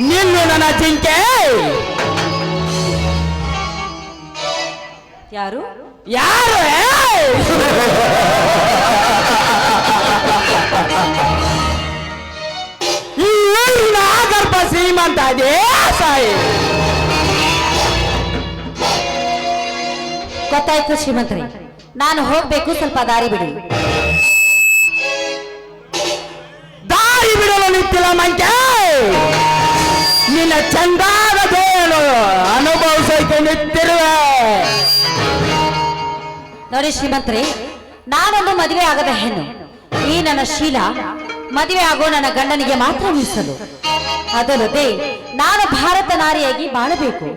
ನಿಲ್ಲು ನನ್ನ ಜಿಂಕೆ ಯಾರು? ಯಾರು? ಏಯ್? ಈ ಊರಿನ ಸಾಯಿ ಶ್ರೀಮಂತ ಗೊತ್ತಾಯ್ತು ಶ್ರೀಮಂತ್ರಿ ನಾನು ಹೋಗ್ಬೇಕು ಸ್ವಲ್ಪ ದಾರಿ ಬಿಡಿ. ಚಂದಾದ ದೇನು ಅನುಭವಿಸೋಕೆ ನಿಂತಿರುವೆ. ನೋಡಿ ಶ್ರೀಮಂತ್ರಿ ನಾನೊಂದು ಮದುವೆ ಆಗದ ಹೆಣ್ಣು. ಈ ನನ್ನ ಶೀಲ ಮದುವೆ ಆಗೋ ನನ್ನ ಗಂಡನಿಗೆ ಮಾತ್ರ ಮೀಸಲು. ಅದಲ್ಲದೆ ನಾನು ಭಾರತ ನಾರಿಯಾಗಿ ಬಾಳಬೇಕು.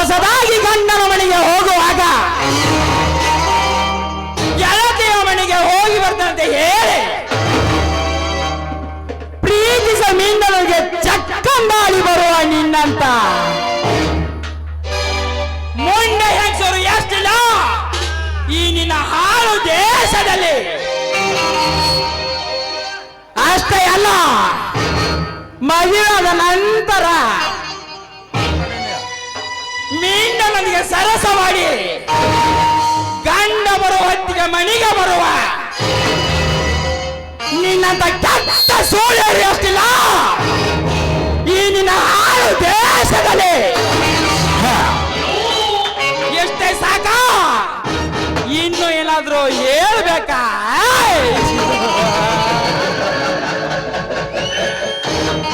ಹೊಸದಾಗಿ ಗಂಡನ ಮನೆಗೆ ಹೋಗುವಾಗ ಗೆಳತಿಯ ಮನೆಗೆ ಹೋಗಿ ಬರ್ತಂತೆ ಹೇಳಿ. ಪ್ರೀತಿಸ ಮೀನಿಗೆ ಚಕ್ಕಂಬಾಳಿ ಬರುವ ನಿನ್ನಂತ. ಮುಂಡೆ ಹೆಂಗಸರು ಎಷ್ಟಿಲ್ಲ? ಈ ನಿನ್ನ ಹಾಳು ದೇಶದಲ್ಲಿ. ಅಷ್ಟೇ ಅಲ್ಲ ಮಹಿಳಾದ ನಂತರ ಮೀಂಡನಿಗೆ ಸರಸ ಮಾಡಿ. ಗಂಡ ಬರುವ ಹೊತ್ತಿಗೆ ಮನೆಗೆ ಬರುವ. ನಿನ್ನಂತ ಕೆಟ್ಟ ಸೋಳಿಯರು ಅಷ್ಟಿಲ್ಲ ಈ ನಿನ್ನ ಹಾಳು ದೇಶದಲ್ಲಿ. ಎಷ್ಟೇ ಸಾಕ? ಇನ್ನು ಏನಾದರೂ ಹೇಳ್ಬೇಕಾ?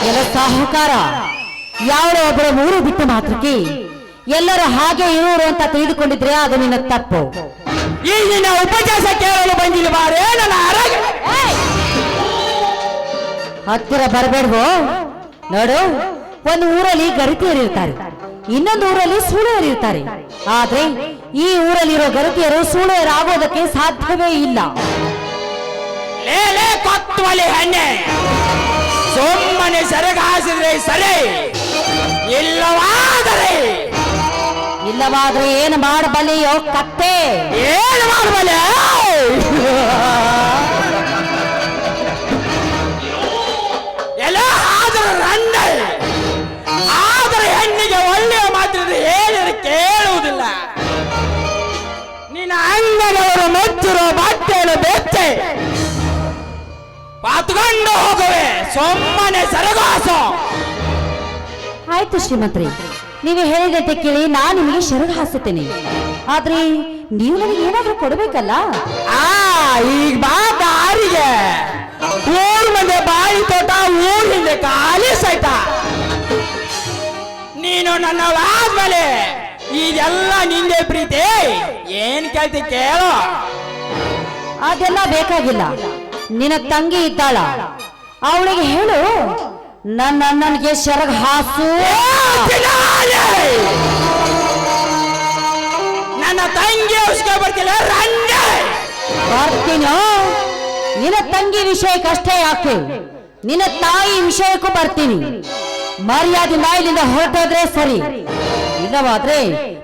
ಎಲ್ಲ ಸಾಹುಕಾರ ಯಾವಳೋ ಒಬ್ಬರ ಮೂರು ಬಿಟ್ಟು ಮಾತ್ರಕ್ಕೆ ಎಲ್ಲರೂ ಹಾಗೆ ಇರುವರು ಅಂತ ತಿಳಿದುಕೊಂಡಿದ್ರೆ ಅದು ನಿನ್ನ ತಪ್ಪು. ಈ ನಿನ್ನ ಉಪನ್ಯಾಸ ಕೇಳಲು ಬಂದಿಲ್ಲ ಬಾರೇ ನನ್ನ ಆರೋಗ್ಯ ಹತ್ತಿರ ಬರಬೇಡವು? ನೋಡು ಒಂದು ಊರಲ್ಲಿ ಗರಿತಿಯರು ಇರ್ತಾರೆ. ಇನ್ನೊಂದು ಊರಲ್ಲಿ ಸೂಳೆಯರು ಇರ್ತಾರೆ. ಆದ್ರೆ ಈ ಊರಲ್ಲಿರೋ ಗರಿತಿಯರು ಸೂಳೆಯರಾಗೋದಕ್ಕೆ ಸಾಧ್ಯವೇ ಇಲ್ಲ. ಹಣ್ಣೆ. ಸುಮ್ಮನೆ ಸೆರಗಾಸಿದ್ರೆ ಸರಿ ಇಲ್ಲವಾದರೆ ಇಲ್ಲವಾದ್ರೆ ಏನು ಮಾಡಬಲ್ಲೆಯೋ ಕತ್ತೆ. ಏನು ಮಾಡಬಲ್ಲೆ? ಎಲ್ಲ ಆದರೂ ರಂಡ ಆದರೆ ಹೆಣ್ಣಿಗೆ ಒಳ್ಳೆಯ ಮಾತಿದ್ರೆ ಹೇಳಿದ್ರೆ ಕೇಳುವುದಿಲ್ಲ. ನಿನ್ನ ಅಂಗದವರು ಮೆಚ್ಚಿರೋ ಬಟ್ಟೆಯನ್ನು ಬೆಚ್ಚೆ. ಪಾತ್ಕೊಂಡು ಹೋಗುವೆ. ಸುಮ್ಮನೆ ಸರಗಾಸ. ಆಯ್ತು ಶ್ರೀಮಂತ್ರಿ. ನೀವು ಹೇಳಿದಂತೆ ಕೇಳಿ ನಾನು ನಿಮಗೆ ಶರಣ ಹಾಸುತ್ತೇನೆ ಆದ್ರೆ ನೀವು ನನಗೆ ಏನಾದ್ರೂ ಕೊಡಬೇಕಲ್ಲ? ಆ ಈಗ ಬಾ ದಾರಿಗೆ. ಊರ್ ಮುಂದೆ ಬಾಯಿ ತೋಟ ಊರ್ ಹಿಂದೆ ಖಾಲಿ ಸಹಿತ. ನೀನು ನನ್ನ ಆದ್ಮೇಲೆ ಇದೆಲ್ಲ ನಿಂದೆ ಪ್ರೀತಿ. ಏನ್ ಕೇಳ್ತಿ ಕೇಳೋ. ಅದೆಲ್ಲ ಬೇಕಾಗಿಲ್ಲ. ನಿನ್ನ ತಂಗಿ ಇದ್ದಾಳ. ಅವಳಿಗೆ ಹೇಳು. ನನ್ನ ಅಣ್ಣನಿಗೆ ಶರಗ ಹಾಸು. ನನ್ನ ತಂಗಿ ಔಷಧ ಬರ್ತಿಲ್ಲ ರಂಗೆ ಬರ್ತೀನೋ? ನಿನ್ನ ತಂಗಿ ವಿಷಯಕ್ಕಷ್ಟೇ ಯಾಕೆ? ನಿನ್ನ ತಾಯಿ ವಿಷಯಕ್ಕೂ ಬರ್ತೀನಿ. ಮರ್ಯಾದೆ ನಾಯಿಲಿಂದ ಹೊರಟೋದ್ರೆ ಸರಿ. ಇಲ್ಲವಾದ್ರೆ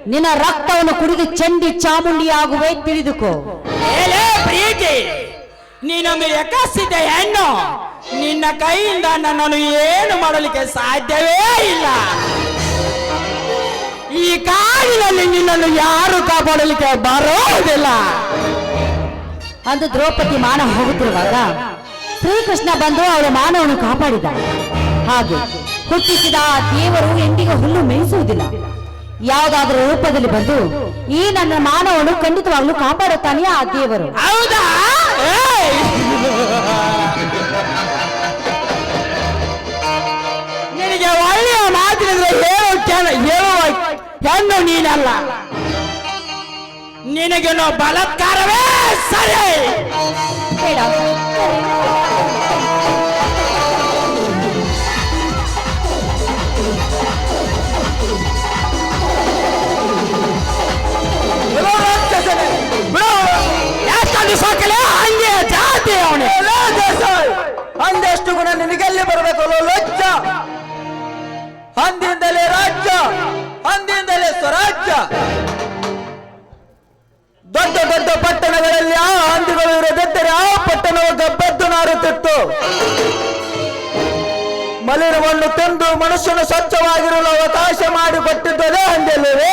ನಿನ್ನ ರಕ್ತವನ್ನು ಕುಡಿದು ಚಂಡಿ ಚಾಮುಂಡಿ ಆಗುವೆ ತಿಳಿದುಕೋ. ಪ್ರೀತಿ ನೀನೊಂದು ಯಕಸ್ಸಿದೆ ಹೆಣ್ಣು. ನಿನ್ನ ಕೈಯಿಂದ ನನ್ನನ್ನು ಏನು ಮಾಡಲಿಕ್ಕೆ ಸಾಧ್ಯವೇ ಇಲ್ಲ. ಈ ಕಾಡಿನಲ್ಲಿ ನಿನ್ನನ್ನು ಯಾರು ಕಾಪಾಡಲಿಕ್ಕೆ ಬರೋದಿಲ್ಲ ಅಂದು ದ್ರೌಪದಿ ಮಾನ ಹೋಗುತ್ತಿರುವಾಗ ಶ್ರೀಕೃಷ್ಣ ಬಂದು ಅವರ ಮಾನವನ್ನು ಕಾಪಾಡಿದ ಹಾಗೆ ಹುಟ್ಟಿಸಿದ ಆ ದೇವರು ಎಂದಿಗೂ ಹುಲ್ಲು ಮೇಯಿಸುವುದಿಲ್ಲ. ಯಾವುದಾದ್ರೂ ರೂಪದಲ್ಲಿ ಬಂದು ಈ ನನ್ನ ಮಾನವನು ಖಂಡಿತವಾಗ್ಲೂ ಕಾಪಾಡುತ್ತಾನೆ ಆ ದೇವರು? ಹೌದಾ? ಹೆಣ್ಣು ನೀನಲ್ಲ. ನಿನಗೇನೋ ಬಲಾತ್ಕಾರವೇ ಸರಿ. ಸಕಲೆ ಹಂಗೆ ಜಾತಿ ಅವನೇ. ಅಂದಷ್ಟು ಗುಣ ನಿನಗೆಲ್ಲಿ ಬರಬೇಕು ಲಚ್ಚ ಅಂದಿಂದಲೇ ರಾಜ್ಯ. ಅಂದಿಂದಲೇ ಸ್ವರಾಜ್ಯ. ದೊಡ್ಡ ದೊಡ್ಡ ಪಟ್ಟಣಗಳಲ್ಲಿ ಆ ಹಂದಿಗಳು ಇರದಿದ್ದರೆ ಆ ಪಟ್ಟಣವು ಗಬ್ಬದ್ದು ನಾರುತ್ತಿತ್ತು. ಮಲಿನವನ್ನು ತಂದು ಮನುಷ್ಯನು ಸ್ವಚ್ಛವಾಗಿರಲು ಅವಕಾಶ ಮಾಡಿಕೊಟ್ಟಿದ್ದದೇ ಹಂದಿಲ್ಲವೇ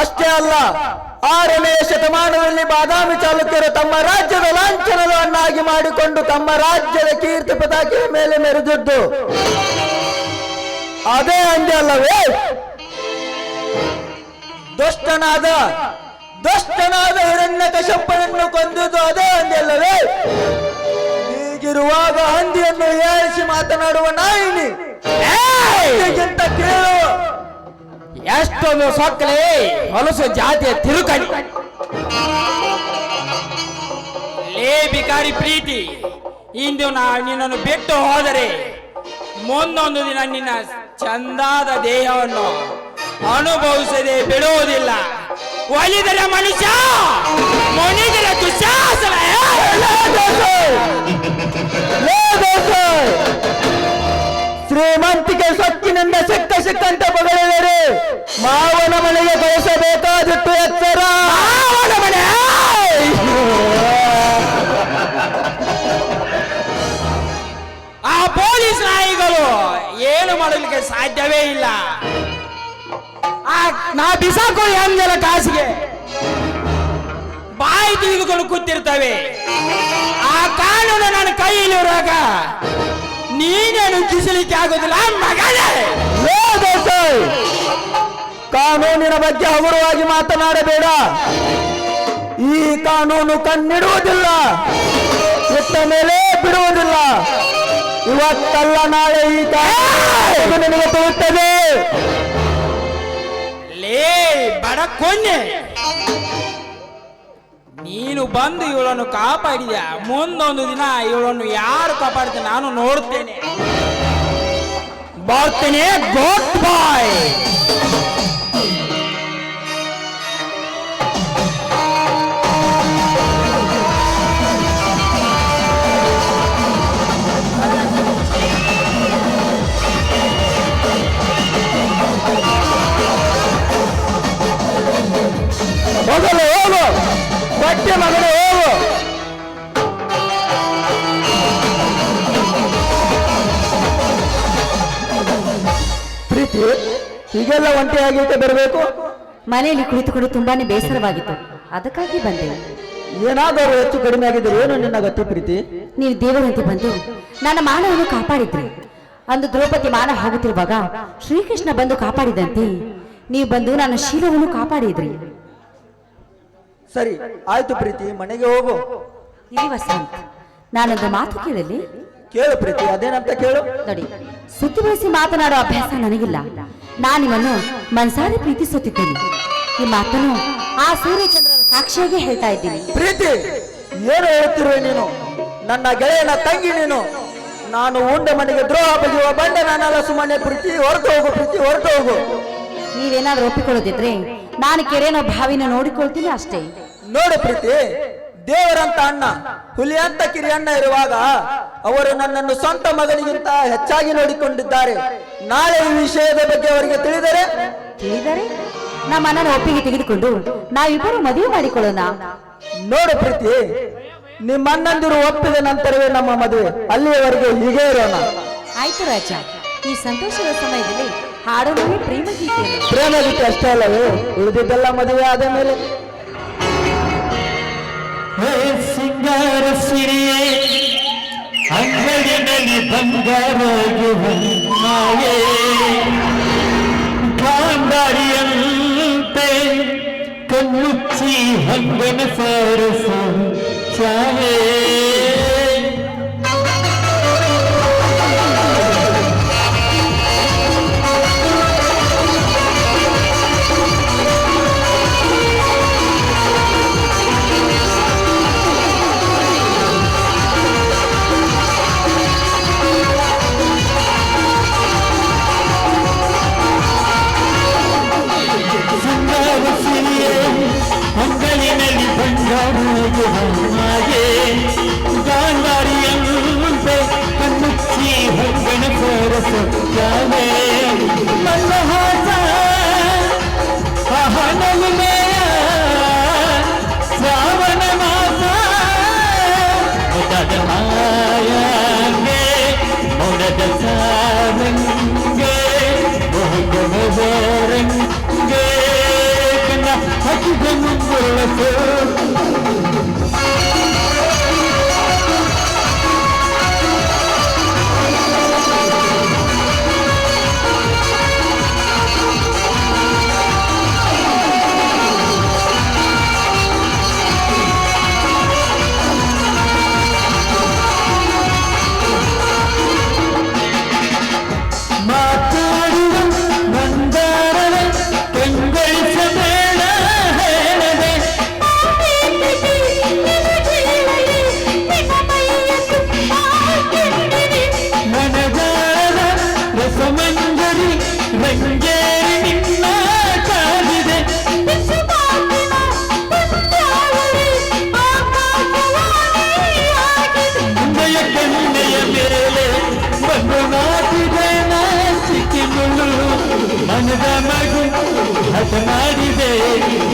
ಅಷ್ಟೇ ಅಲ್ಲ, ಆರನೆಯ ಶತಮಾನದಲ್ಲಿ ಬಾದಾಮಿ ಚಾಲುಕ್ಯರು ತಮ್ಮ ರಾಜ್ಯದ ಲಾಂಛನವನ್ನಾಗಿ ಮಾಡಿಕೊಂಡು ತಮ್ಮ ರಾಜ್ಯದ ಕೀರ್ತಿ ಪತಾಕೆಯ ಮೇಲೆ ಮೆರೆದಿದ್ದು. ಅದೇ ಅಂದೆ ಅಲ್ಲವೇ? ದುಷ್ಟನಾದ ದುಷ್ಟನಾದ ಹಿರಣ್ಯ ಕಶಪ್ಪನನ್ನು ಕೊಂದಿದ್ದು ಅದೇ ಅಂದೆ ಅಲ್ಲವೇ? ಹೀಗಿರುವಾಗ ಹಂದಿಯನ್ನು ಹೇಳಿಸಿ ಮಾತನಾಡುವ ನಾಯಿನಿ! ಹಂದಿಗಿಂತ ಕೇಳುವ ಎಷ್ಟೊಂದು ಸೊಕ್ಕಲೆ ಹೊಲಸು ಜಾತಿಯ ತಿರುಕಣಿ. ಲೇ ಬಿಕಾರಿ ಪ್ರೀತಿ, ಇಂದು ನಾ ನಿನ್ನನ್ನು ಬಿಟ್ಟು ಹೋದರೆ ಮುಂದೊಂದು ದಿನ ನಿನ್ನ ಚಂದಾದ ದೇಹವನ್ನು ಅನುಭವಿಸದೆ ಬಿಡುವುದಿಲ್ಲ. ಒಲಿದರೆ ಮನುಷ್ಯ ಮುನಿದರೆ ದುಶ್ಯಾಸನ. ಶ್ರೀಮಂತಿಕೆ ಸೊಕ್ಕಿನಿಂದ ಸಿಕ್ಕ ಸಿಕ್ಕಂತೆ ಬಗಳಿದರೆ ಮಾವನ ಮನೆಗೆ ಕಳಿಸಬೇಕಾದಿತ್ತು ಎಚ್ಚರ ಮಾವನ ಮನೆ ಆ ಪೊಲೀಸ್ ನಾಯಿಗಳು ಏನು ಮಾಡಲಿಕ್ಕೆ ಸಾಧ್ಯವೇ ಇಲ್ಲ. ನಾ ಬಿಸಾಕು ಅಂದೆಲ್ಲ ಕಾಸಿಗೆ. ಬಾಯಿ ತಿಳಿದುಕೊಂಡು ಕೂತಿರ್ತವೆ. ಆ ಕಾನೂನು ನನ್ನ ಕೈಯಲ್ಲಿರುವಾಗ ನೀನೇನು ಕಿಸಲಿಕ್ಕೆ ಆಗೋದಿಲ್ಲ ಮಗನೇ! ಕಾನೂನಿನ ಬಗ್ಗೆ ಹಗುರವಾಗಿ ಮಾತನಾಡಬೇಡ. ಈ ಕಾನೂನು ಕಣ್ಣಿಡುವುದಿಲ್ಲ ಇಟ್ಟ ಮೇಲೆ ಬಿಡುವುದಿಲ್ಲ. ಇವತ್ತಲ್ಲ ನಾಳೆ ಈ ನಿಮಗೆ ನಿನಗೆ ತಿಳಿಯುತ್ತದೆ. ಲೇ ಬಡ ಕೊನ್ನೆ ನೀನು ಬಂದು ಇವಳನ್ನು ಕಾಪಾಡಿದ ಮುಂದೊಂದು ದಿನ ಇವಳನ್ನು ಯಾರು ಕಾಪಾಡ್ತೀನಿ ನಾನು ನೋಡ್ತೇನೆ. ಬರ್ತೇನೆ ಗೋಟ್ ಬಾಯ್ ಹೀಗೆಲ್ಲ ಒಂಟಿಯಾಗಿ ಬರಬೇಕು? ಮನೆಯಲ್ಲಿ ಕುಳಿತುಕೊಂಡು ತುಂಬಾನೇ ಬೇಸರವಾಗಿತ್ತು. ಅದಕ್ಕಾಗಿ ಬಂದೆ. ಏನಾದರೂ ಹೆಚ್ಚು ಕಡಿಮೆ ಆಗಿದ್ರೆ ಏನು ನಿನ್ನ ಗತಿ ಪ್ರೀತಿ? ನೀವು ದೇವರಂತೆ ಬಂದು ನನ್ನ ಮಾನವನ್ನು ಕಾಪಾಡಿದ್ರಿ. ಅಂದು ದ್ರೌಪದಿ ಮಾನ ಹೋಗುತ್ತಿರುವಾಗ ಶ್ರೀಕೃಷ್ಣ ಬಂದು ಕಾಪಾಡಿದಂತೆ ನೀವು ಬಂದು ನನ್ನ ಶೀಲವನ್ನು ಕಾಪಾಡಿದ್ರಿ. ಸರಿ ಆಯ್ತು ಪ್ರೀತಿ ಮನೆಗೆ ಹೋಗು. ಇಲ್ಲಿ ವಸಂತ್ ನಾನೊಂದು ಮಾತು ಕೇಳಲಿ? ಕೇಳು ಪ್ರೀತಿ ಅದೇನಂತ ಕೇಳು? ನೋಡಿ ಸುತ್ತಿ ಬಳಸಿ ಮಾತನಾಡೋ ಅಭ್ಯಾಸ ನನಗಿಲ್ಲ. ನಾನು ಮನ್ಸಾರಿ ಪ್ರೀತಿ ಪ್ರೀತಿಸುತ್ತಿದ್ದೇನೆ. ಈ ಮಾತನ್ನು ಆ ಸೂರ್ಯಚಂದ್ರನ ಸಾಕ್ಷಿಯಾಗಿ ಹೇಳ್ತಾ ಇದ್ದೀನಿ. ಪ್ರೀತಿ ಏನು ಹೇಳ್ತಿರುವೆ ನೀನು? ನನ್ನ ಗೆಳೆಯನ ತಂಗಿ ನೀನು. ನಾನು ಉಂಡ ಮನೆಗೆ ದ್ರೋಹ ಬಗೆಯುವ ಬಂಡ ನನ್ನಲ್ಲ ಸುಮ್ಮನೆ ಪ್ರೀತಿ ಹೊರಟು ಹೋಗು ಪ್ರೀತಿ ಹೊರಟು ಹೋಗು. ನೀವೇನಾದ್ರೂ ಒಪ್ಪಿಕೊಳ್ಳೋದಿದ್ರೆ ನಾನು ಕೆರೆಯನ್ನು ಭಾವಿನ ನೋಡಿಕೊಳ್ತೀನಿ ಅಷ್ಟೇ. ನೋಡು ಪ್ರೀತಿ ದೇವರಂತ ಅಣ್ಣ ಹುಲಿ ಅಂತ ಕಿರಿ ಅಣ್ಣ ಇರುವಾಗ ಅವರು ನನ್ನನ್ನು ಸ್ವಂತ ಮಗನಿಗಿಂತ ಹೆಚ್ಚಾಗಿ ನೋಡಿಕೊಂಡಿದ್ದಾರೆ. ನಾಳೆ ಈ ವಿಷಯದ ಬಗ್ಗೆ ಅವರಿಗೆ ತಿಳಿದರೆ? ತಿಳಿದರೆ? ನಮ್ಮ ಅಣ್ಣನ ಒಪ್ಪಿಗೆ ತೆಗೆದುಕೊಂಡು ನಾವಿಬ್ಬರು ಮದುವೆ ಮಾಡಿಕೊಳ್ಳೋಣ. ನೋಡು ಪ್ರೀತಿ ನಿಮ್ಮ ಅಣ್ಣಂದಿರು ಒಪ್ಪಿದ ನಂತರವೇ ನಮ್ಮ ಮದುವೆ. ಅಲ್ಲಿಯವರೆಗೆ ಹೀಗೆ ಇರೋಣ. ಆಯ್ತು ರಾಜ ಈ ಸಂತೋಷದ ಸಮಯದಲ್ಲಿ ಹಾಡೋಣ ಪ್ರೇಮ ಗೀತೆ ಪ್ರೇಮ ಗೀತೆ ಅಷ್ಟೇ ಅಲ್ಲವೇ ಉಳಿದಿದ್ದೆಲ್ಲ ಮದುವೆ ಆದ ಮೇಲೆ ಸಿಂಗಾರ ಸಿರಿಯೇ ಅಂಗಡಿನಲ್ಲಿ ಬಂಗಾರ ಮಾಯೇ ಗಾಂಧಾರಿಯಂತೆ ಕಣ್ಣುಚ್ಚಿ ಹಂಗನ ಸರಸ ಚಾವೇ Thank.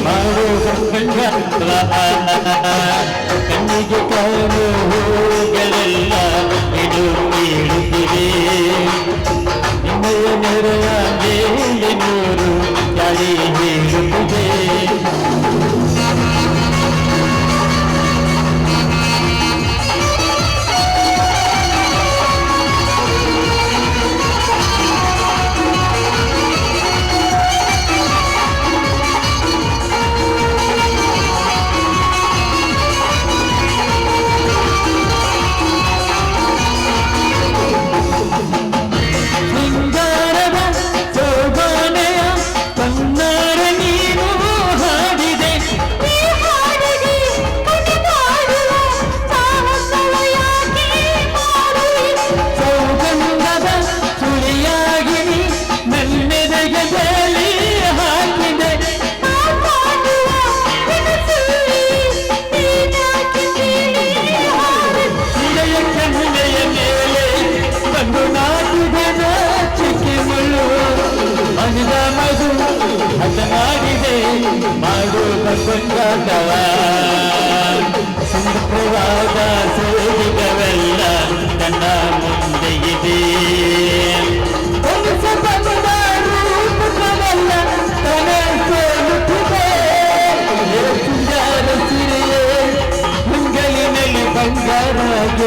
ಮಾಡೋ ಗಂಗ ಕಣ್ಣಿಗೆ ಕಾಣು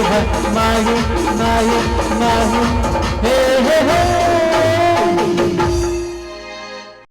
है माही माही माही।